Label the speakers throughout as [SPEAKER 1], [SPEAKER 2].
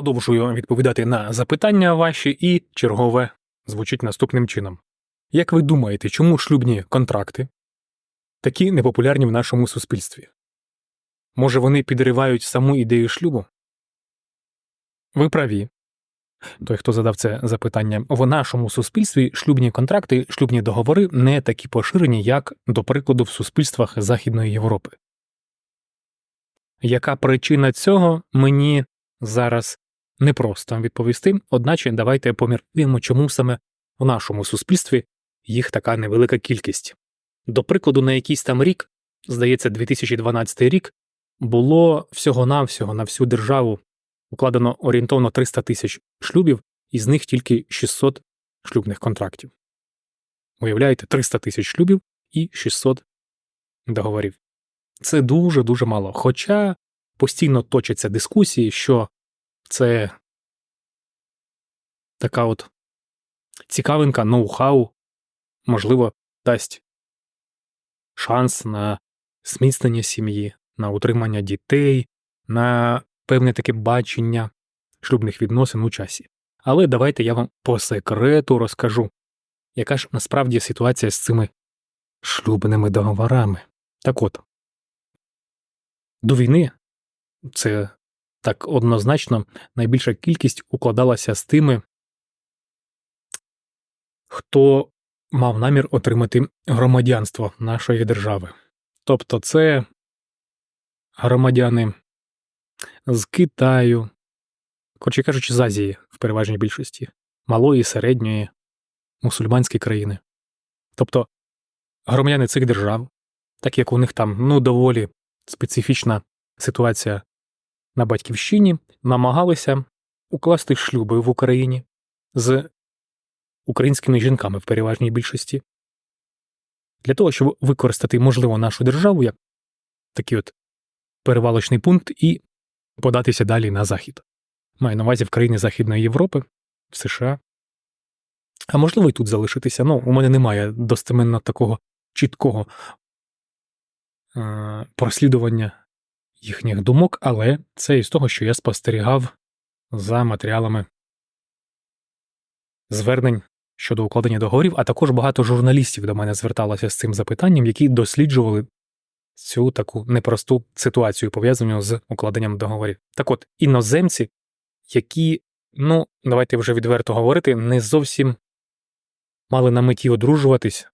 [SPEAKER 1] Продовжую відповідати на запитання ваші, і чергове звучить наступним чином. Як ви думаєте, чому шлюбні контракти такі непопулярні в нашому суспільстві? Може, вони підривають саму ідею шлюбу? Ви праві. Той, хто задав це запитання, в нашому суспільстві шлюбні контракти, шлюбні договори не такі поширені, як, до прикладу, в суспільствах Західної Європи. Яка причина цього мені зараз непросто відповісти, одначе давайте поміркуємо, чому саме в нашому суспільстві їх така невелика кількість. До прикладу, на якийсь там рік, здається, 2012 рік, було всього-навсього на всю державу укладено орієнтовно 300 тисяч шлюбів, із них тільки 600 шлюбних контрактів. Уявляєте, 300 тисяч шлюбів і 600 договорів. Це дуже-дуже мало. Хоча постійно точаться дискусії, що це така от цікавинка, ноу-хау, можливо, дасть шанс на зміцнення сім'ї, на утримання дітей, на певне таке бачення шлюбних відносин у часі. Але давайте я вам по секрету розкажу, яка ж насправді ситуація з цими шлюбними договорами. Так от, до війни це так однозначно найбільша кількість укладалася з тими, хто мав намір отримати громадянство нашої держави. Тобто це громадяни з Китаю, коротше кажучи, з Азії в переважній більшості, малої, середньої, мусульманські країни. Тобто громадяни цих держав, так як у них там ну доволі специфічна ситуація на батьківщині, намагалися укласти шлюби в Україні з українськими жінками в переважній більшості. Для того, щоб використати, можливо, нашу державу як такий от перевалочний пункт і податися далі на захід. Маю на увазі в країни Західної Європи, в США. А можливо, і тут залишитися. Ну, у мене немає достеменно такого чіткого е- прослідування їхніх думок, але це із того, що я спостерігав за матеріалами звернень щодо укладення договорів, а також багато журналістів до мене зверталося з цим запитанням, які досліджували цю таку непросту ситуацію, пов'язану з укладенням договорів. Так от, іноземці, які, ну, давайте вже відверто говорити, не зовсім мали на меті одружуватись,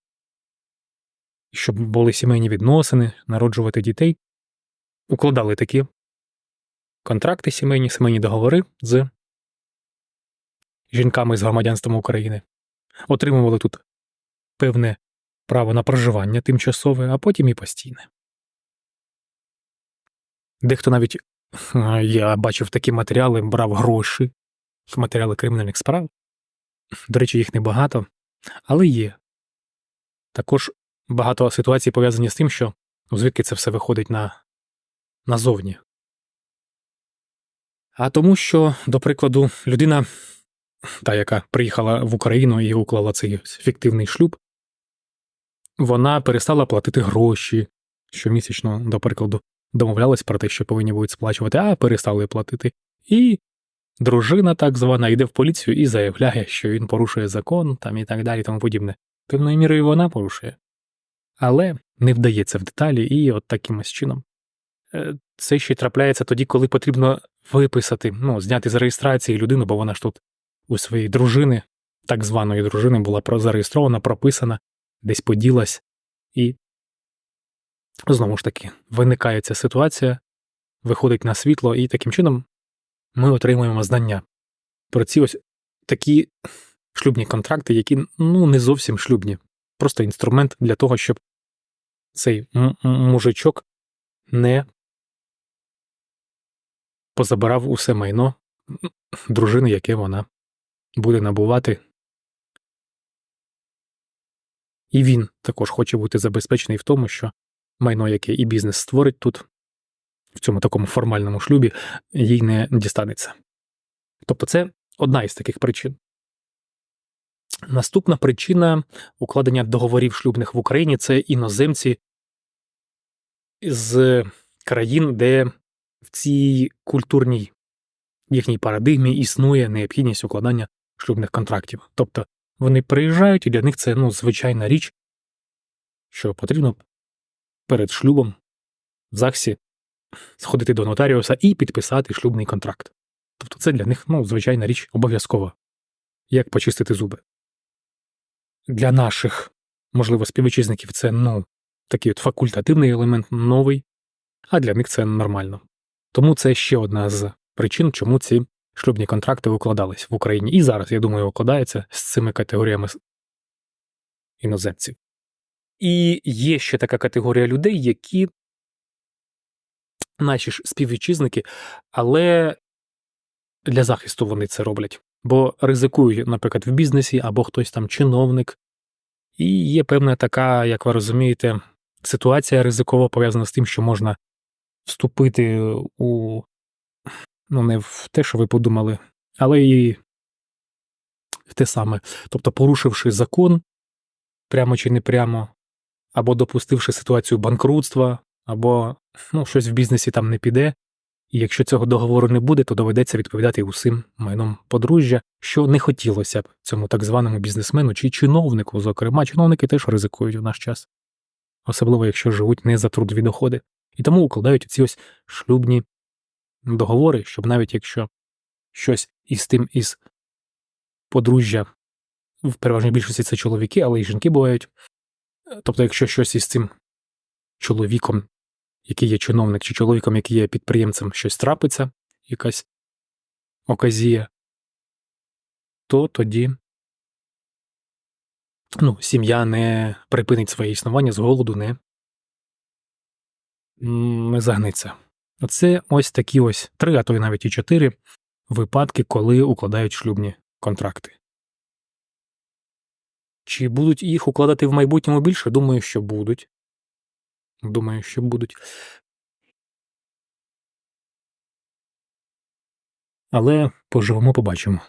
[SPEAKER 1] щоб були сімейні відносини, народжувати дітей, укладали такі контракти сімейні, сімейні договори з жінками з громадянством України, отримували тут певне право на проживання тимчасове, а потім і постійне. Дехто навіть я бачив такі матеріали, брав гроші, матеріали кримінальних справ. До речі, їх небагато, але є. Також багато ситуацій пов'язані з тим, що звідки це все виходить на, назовні. А тому, що, до прикладу, людина, та, яка приїхала в Україну і уклала цей фіктивний шлюб, вона перестала платити гроші щомісячно, до прикладу, домовлялись про те, що повинні будуть сплачувати, а перестали платити. І дружина, так звана, йде в поліцію і заявляє, що він порушує закон там і так далі, тому подібне. Певною мірою вона порушує. Але не вдається в деталі, і от таким чином. Е, це ще трапляється тоді, коли потрібно виписати, ну, зняти з реєстрації людину, бо вона ж тут у своїй дружини, так званої дружини, була зареєстрована, прописана, десь поділась, і знову ж таки виникає ця ситуація, виходить на світло, і таким чином ми отримуємо знання про ці ось такі шлюбні контракти, які ну не зовсім шлюбні, просто інструмент для того, щоб цей мужичок не позабирав усе майно дружини, яке вона буде набувати. І він також хоче бути забезпечений в тому, що майно, яке і бізнес створить тут, в цьому такому формальному шлюбі, їй не дістанеться. Тобто це одна із таких причин. Наступна причина укладення договорів шлюбних в Україні це іноземці з країн, де в цій культурній їхній парадигмі існує необхідність укладання шлюбних контрактів. Тобто вони приїжджають, і для них це ну, звичайна річ, що потрібно перед шлюбом в ЗАГСі сходити до нотаріуса і підписати шлюбний контракт. Тобто це для них ну, звичайна річ обов'язкова, як почистити зуби. Для наших, можливо, співвітчизників це ну, такий от факультативний елемент новий, а для них це нормально. Тому це ще одна з причин, чому ці шлюбні контракти укладались в Україні. І зараз, я думаю, укладаються з цими категоріями іноземців. І є ще така категорія людей, які наші ж співвітчизники, але для захисту вони це роблять, бо ризикують, наприклад, в бізнесі або хтось там чиновник. І є певна така, як ви розумієте, ситуація ризикова пов'язана з тим, що можна вступити у ну, не в те, що ви подумали, але і в те саме. Тобто, порушивши закон прямо чи не прямо, або допустивши ситуацію банкрутства, або ну, щось в бізнесі там не піде. І якщо цього договору не буде, то доведеться відповідати усім майном подружжя, що не хотілося б цьому так званому бізнесмену чи чиновнику, зокрема, чиновники теж ризикують в наш час, особливо якщо живуть не за трудові доходи. І тому укладають ці ось шлюбні договори, щоб навіть якщо щось із тим із подружжя, в переважній більшості це чоловіки, але і жінки бувають. Тобто, якщо щось із цим чоловіком, який є чиновник, чи чоловіком, який є підприємцем, щось трапиться, якась оказія, то тоді ну, сім'я не припинить своє існування з голоду, не, не загниться. Оце ось такі ось три, а то й навіть і чотири випадки, коли укладають шлюбні контракти. Чи будуть їх укладати в майбутньому більше? Думаю, що будуть. Думаю, що будуть. Але поживемо, побачимо.